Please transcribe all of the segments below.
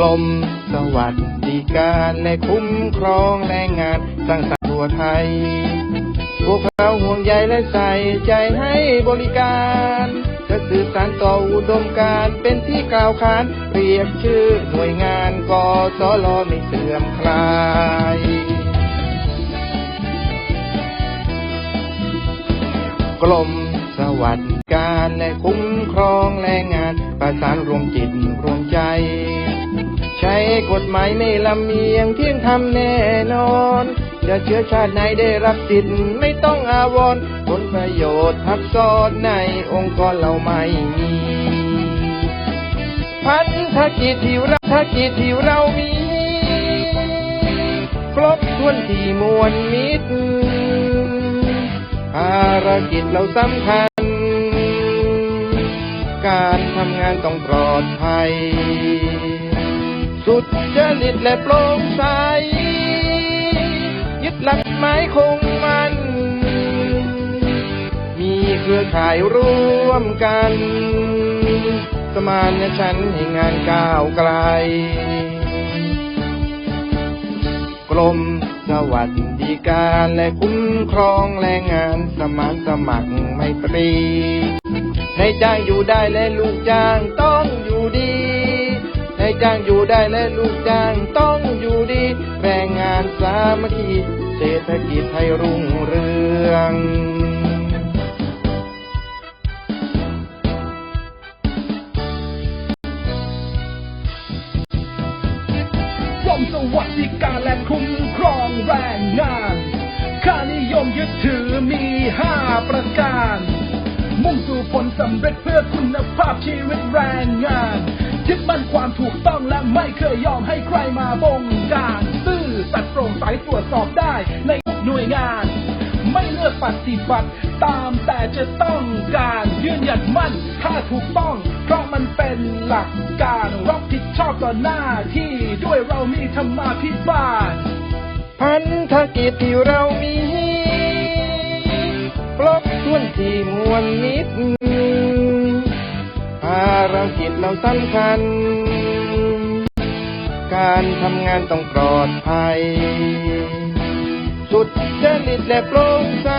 รมสวัสดิการและคุ้มครองแรงงานสร้างสรรค์ทั่วไทย พวกเราห่วงใยและใส่ใจให้บริการ จะสื่อสารต่ออุดมการเป็นที่กล่าวขานเรียกชื่อหน่วยงานกสลไม่เสื่อมคลายกรมสวัสดิการและคุ้มครองแรงงาน ประสานรวมจิตรวมใจ กฎหมายไม่ลำเอียงเที่ยงธรรมแน่นอนจะเชื้อชาติไหนได้รับสิทธิ์ไม่ต้องอาวรณ์ผลประโยชน์ทับซ้อนในองค์กรเราไม่มี พันธกิจที่เราธกิจที่เรามี ครบถ้วนที่มวลมิตรภารกิจเราสำคัญ การทำงานต้องปลอดภัย สุดจริตและโปร่งใส ยึดหลักหมายคงมัน มีเครือข่ายร่วมกัน สมานฉันให้งานก้าวไกลกรมสวัสดิการและคุ้มครองแรงงานสมานสมัครไม่ตรี ในจ้างอยู่ได้และลูกจ้างต้องอยู่ดี ในจ้างอยู่ได้และลูกจ้างต้องอยู่ดี แรงงานสามัคคีเศรษฐกิจไทยรุ่งเรืองกรมสวัสดิการและคุ้มครองแรงงาน ค่านิยมยึดถือมีห้าประการ มุ่งสู่ผลสำเร็จเพื่อคุณภาพชีวิตแรงงาน ยึดมั่นความถูกต้องและไม่เคยยอมให้ใครมาบงการซื่อสัตย์โปร่งใสตรวจสอบได้ในหน่วยงาน ไม่เลือกปฏิบัติตามแต่จะต้องการยืนหยัดมั่นถ้าถูกต้อง เพราะมันเป็นหลักการรับผิดชอบต่อหน้าที่ด้วยเรามีธรรมาภิบาลพันธกิจที่เรามีครบถ้วนที่มวลมิตรภารกิจเราสำคัญ การทำงานต้องปลอดภัย สุดจริตและโปร่งใส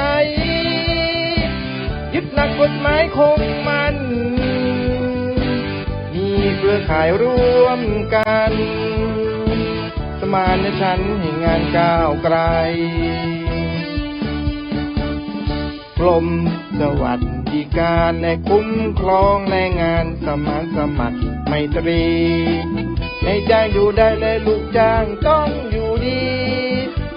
ยึดหลักกฎหมายคงมัน มีเครือข่ายร่วมกัน สมานฉันท์ให้งานก้าวไกล กรมสวัสดิการและคุ้มครองแรงงานสมานสมัครไมตรี ในจ้างอยู่ได้และลูกจ้างต้องอยู่ดี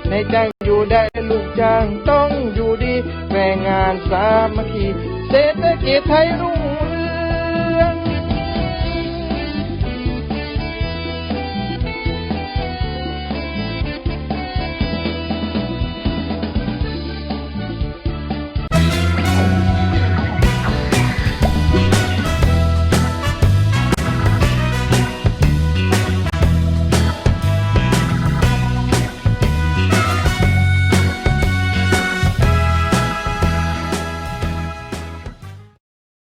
ในจ้างอยู่ได้และลูกจ้างต้องอยู่ดี แรงงานสามัคคีเศรษฐกิจไทยรุ่งเรื